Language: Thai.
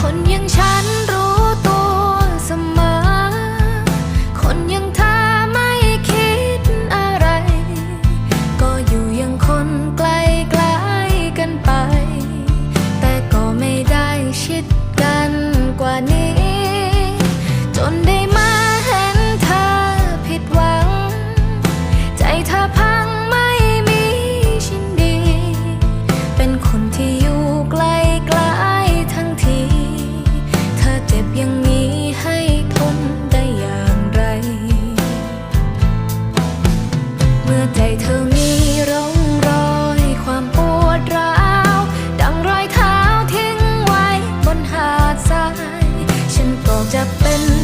คนอยังฉันรู้ตัวเสมอ คนอยังเธอไม่คิดอะไร ก็อยู่อยังคนไกลไกลๆกันไป แต่ก็ไม่ได้ชิด จะเป็น